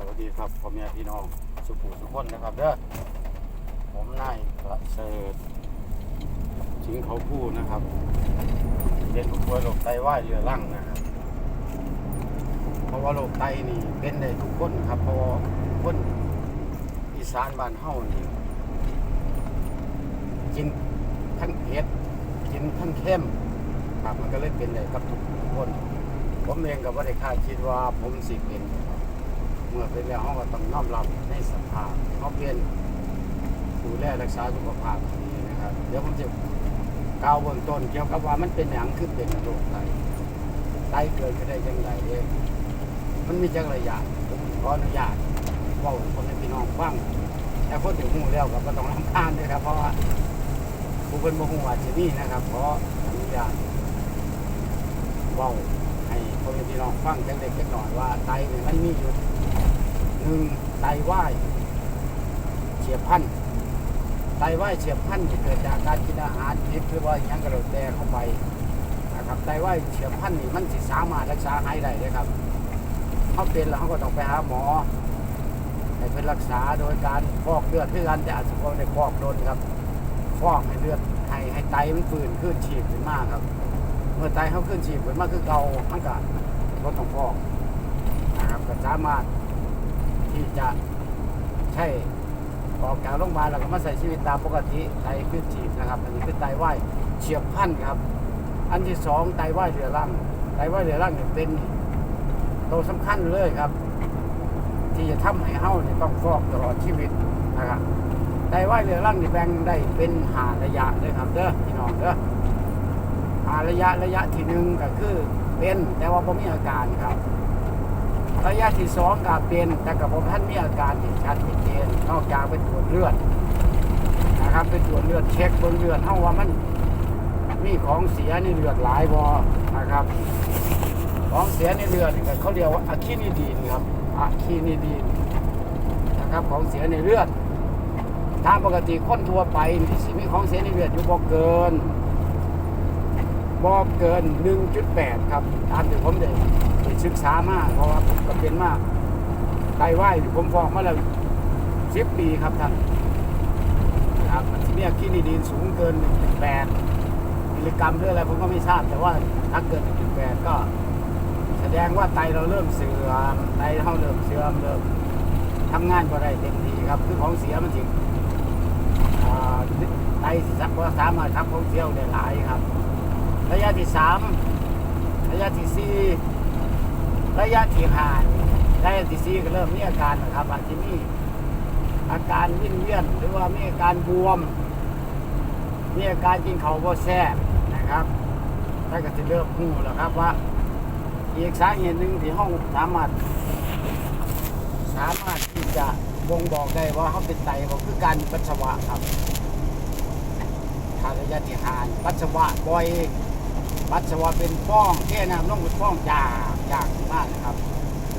สวัสดีครับพ่อแม่พี่น้องสุขุมทุกคนนะครับเด้อผมนายประเสริฐชิงเขาพูดนะครับเป็นผู้ป่วยโรคไตวายเรือรังนะครับเพราะว่าโรคไตนี่เป็นได้ทุกคนครับเพราะว่าคนอีสานบ้านเฮานี่กินทั้งเผ็ดกินทั้งเค็มครับมันก็เลยเป็นได้กับทุกคน ผมเองก็บ่ได้คาดคิดว่าผมสิเป็นครับ เมื่อเป็นแล้วเราก็ต้องน้อมรับในสภาพเขาเปลี่ยนดูแลรักษาสุขภาพดีนะครับ เดี๋ยวผมจะกล่าวเบื้องต้นเกี่ยวกับว่ามันเป็นอย่างคือเป็นโรคไตไตเกิดขึ้นได้ยังไงเองมันมีจักระยะผมขออนุญาตว่าคนในพี่น้องฟังแต่คนถึงหูแล้วก็บ่ต้องรำคาญด้วยครับ เพราะว่าผู้เป็นบ่ฮู้ว่าสิมีนะครับขออนุญาตว้าให้คนพี่น้องฟังจังเล็กจังหน่อยว่าไตเนี่ยมันมีอยู่ หนึ่งไตวายเฉียบพลันธุ์ไตวายเฉียบพลันธุ์เกิดจากการกินอาหารพิษหรือว่าหยังกระโดดแต่เข้าไปนะครับไตวายเฉียบพลันธุ์นี่มันสิสามารถรักษาหายได้เลยครับเขาเป็นแล้วเขาก็ต้องไปหาหมอให้เพื่อรักษาโดยการฟอกเลือดเพื่อการจะอาจจะได้ฟอกโดนครับฟอกให้เลือดให้ให้ไตมันฟื้นขึ้นฉีดขึ้นมากครับ เมื่อไตเขาขึ้นฉีดเหมือนมากคือเกามันก็ลดต้องฟอกนะครับก็สามารถ ที่จะใช่ออกจากโรงพยาบาลแล้วก็มาใส่ชีวิตตามปกติไตขึ้นฉีดนะครับ อันนี้คือไตวายเฉียบพลันธุ์ครับ อันที่สองไตวายเรื้อรังไตวายเรื้อรังเนี่ยเป็นตัวสำคัญเลยครับ ที่จะทำให้เฮาเนี่ยต้องฟอกตลอดชีวิตนะครับไตวายเรื้อรังนี่แบ่งได้เป็นหาระยะเลยครับเด้อพี่น้องเด้ออ่าระยะระยะที่หนึ่งก็คือเป็นแต่ว่าผมมีอาการครับ ระยะที่สองก็เป็นแต่กับผมท่านมีอาการที่ชัดเจนนอกจากไปตรวจเลือดนะครับไปตรวจเลือดเช็คเบนเลือดเท่าว่ามันมีของเสียในเลือดหลายบอนะครับ ของเสียในเลือดก็เขาเรียกว่าอะคินิดีนครับอะคินิดีนนะครับของเสียในเลือดตามปกติคนทั่วไปนี่สิมีของเสียในเลือดอยู่บ่เกินบ่เกิน 1.8 ครับตามที่ผมได้ ศึกษามาเพราะว่าผมก็เป็นมากไตวายผมฟอกมาแล้ว10ปีครับท่านครับมันสิมีอะคินิดีนสูงเกิน1.8มิลลิกรัมหรืออะไรผมก็ไม่ทราบแต่ว่าถ้าเกิน1.8ก็ แสดงว่าไตเราเริ่มเสื่อมไตเราเริ่มเสื่อมเริ่มทำงานบ่ได้เต็มที่ครับคือของเสียมันสิอ่าไตสิสามารถทำของเสียได้หลายครับ ระยะที่สามระยะที่สี่ ระยะที่ห้านี่ระยะที่สี่ก็เริ่มมีอาการนะครับ อาจจะมีอาการวิ่นเวียนหรือว่ามีอาการบวม มีอาการกินเขาวบ่แซ่บนะครับถ้าก็จะเริ่มหูแล้วครับว่า อีกสาเหตุหนึ่งที่ห้องสามารถ สามารถที่จะบ่งบอกได้ว่าเขาเป็นไตก็คือการปัสสาวะครับทางระยะที่หานปัสสาวะบ่อยปัสสาวะเป็นฟ้องแค่น้ำลงเป็นฟ้องจาก จากมากนะครับ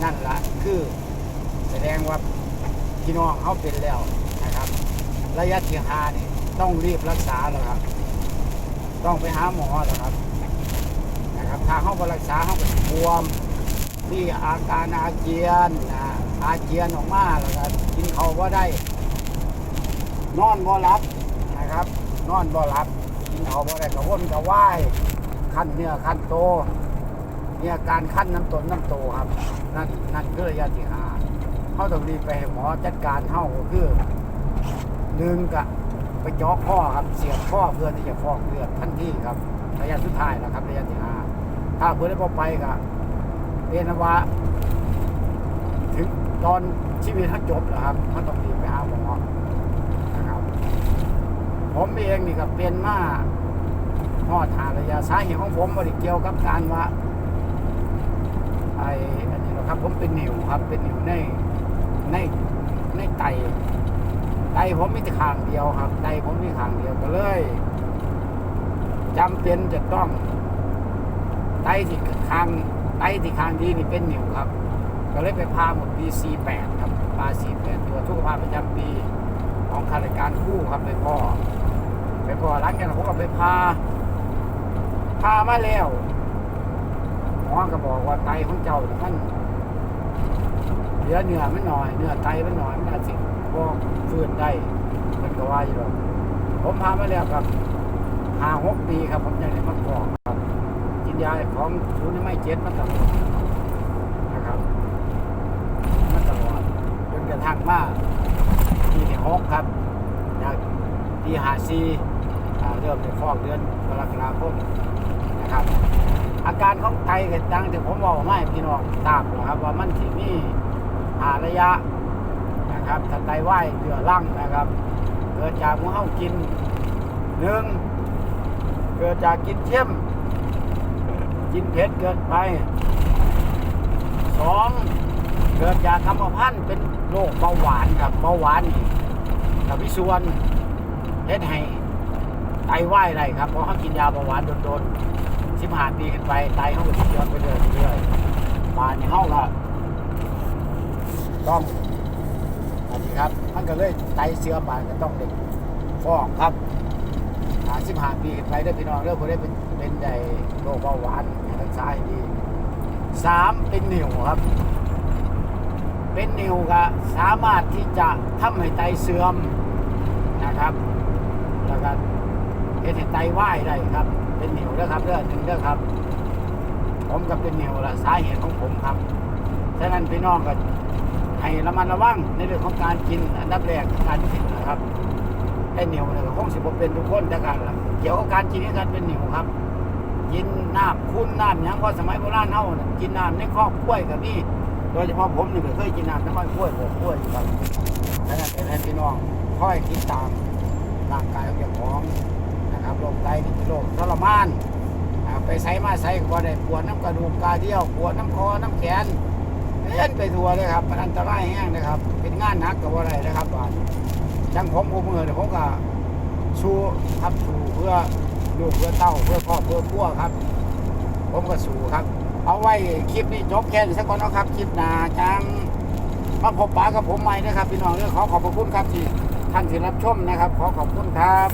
นั่นละคือแสดงว่าพี่น้องเขาเป็นแล้วนะครับ ระยะที่หานี่ต้องรีบรักษาแล้วครับ ต้องไปหาหมอแล้วครับนะครับถ้าเขาไปรักษาเขาก็สิบวมมีอาการอาเจียนนะอาเจียนออกมาแล้วก็กินเขาวบ่ได้ นอนบ่หลับนะครับ นอนบ่หลับกินเขาบ่ได้กระวนกระวายขั้นเนื้อขั้นโต มีอาการขั้นน้ำตนน้ำโตครับ นั่นนั่นคือระยะที่หาเขาต้องรีบไปให้หมอจัดการเฮาก็คือหนึ่งกะไปจาะข้อครับเสียบข้อเพื่อที่จะฟอกเลือดทันทีครับ ระยะสุดท้ายแล้วครับ ระยะที่ห้าถ้าเพื่อได้พอไปก็เป็นว่าถึงตอนชีวิตเขาจบแล้วครับเขาต้องรีบไปหาหมอนะครับผมเองนี่ก็เป็นมาหอดหาระยะสาเหตุของผมบริเกี่ยวกับการว่า ไอ้อันนี้นะครับผมเป็นหนิวครับเป็นหนิวในในในไตไตผมมีแต่ข้างเดียวครับไตผมมีข้างเดียวก็เลยจำเป็นจะต้องไตที่ข้างไตที่ข้างดีนี่เป็นหนิวครับ ก็เลยไปพาหมดปี48ครับปา48ตัวทุกภาพประจำปีของข้าราชการคู่ครับไปพ่อไปพ่อหลังจากนั้นผมก็ไปพาพามาแล้ว มอก็บอกว่าไตของเจ้านี่มันมีลือเนื้อมันหน่อยเนื้อไตมันหน่อยมันอาจสิบ่ฟื้นได้มันก็ว่าอยู่หรอกผมพามาแล้วครับหาหกปีครับ ผมยังได้มาบอกครับกินยาของศูนย์ไม่เจ็ดมาตลอดนะครับมาตลอดจนกระทั่งมาปีที่หกครับจากปีหาซีเริ่มในฟอกเดือนกรกฎาคมนะครับ อาการของไตเก็ดดังที่ผมบอกไม่พี่น้องทราบนะครับ ว่ามันที่มีหาระยะนะครับถ้าไตวายเดือดรั่งนะครับ เกิดจากหมูเฮากินหนึ่งเกิดจากกินเข้มกินเผ็ดเกินไปสองเกิดจากกรรมพันธุ์เป็นโรคเบาหวานครับเบาหวานนี่กับวิส่วนเฮ็ดให้ไตวายได้ครับเพราะเขากินยาเบาหวานโดนๆ สิบห้าปีขึ้นไปไตเขาก็ติดย้อนไปเรื่อยเรื่อยๆป่านนี้เขาก็ต้องอันนี้ครับ มันก็เลยไตเสื่อมไปก็ต้องเด็กฟอกครับหาสิบห้าปีขึ้นไปเด้อพี่น้องเด้อบ่ได้เป็นเป็นใหญ่โรคเบาหวานรักษาให้ดีสามเป็นนิ่วครับ เป็นนิ่วก็สามารถที่จะทำให้ไตเสื่อมนะครับ แล้วก็เฮ็ดให้ไตวายได้ครับ เป็นเหนิ่วเด้อครับเด้อหนึ่งเด้อครับ ผมก็เป็นเหนิ่วละสาเหตุของผมครับฉะนั้นพี่น้องก็ให้ระมัดระวังในเรื่องของการกินอันดับแรกการกินนะครับไอ้เหนียวเนี่ยคงสิบเป็นทุกคนแต่กันละเกี่ยวกับการกินนี่การเป็นเหนียวครับ กินน้ำคุณน้ำยังก็สมัยโบราณเฮาน่ะกินน้ำในครอบกล้วยกับนี่โดยเฉพาะผมนี่เคยกินน้ำในครอบกล้วยผมกล้วยครับดังนั้นเป็นพี่น้องค่อยติดตามร่างกายของเจ้าของ นะครับโรคไตนี่เป็นโรคทรมานไปใส่มาใส่ก็ได้ปวดน้ำกระดูกกาเดียวปวดน้ำคอน้ำแขนเล่นไปทั่วเลยครับมันอันตรายแห้งนะครับ เป็นงานหนักกับว่าไรนะครับบาดจังผมผมมือเนี่ยผมก็สู้ครับสู้เพื่อลูกเพื่อเต้าเพื่อพ่อเพื่อพัวครับ ผมก็สู้ครับ เอาไว้คลิปนี้จบแค่นี้สักก่อนนะครับคลิปหน้าจังมาพบปะกับผมใหม่นะครับพี่น้องเรื่องขอขอบพระคุณครับที่ท่านที่รับชมนะครับ ขอขอบคุณครับ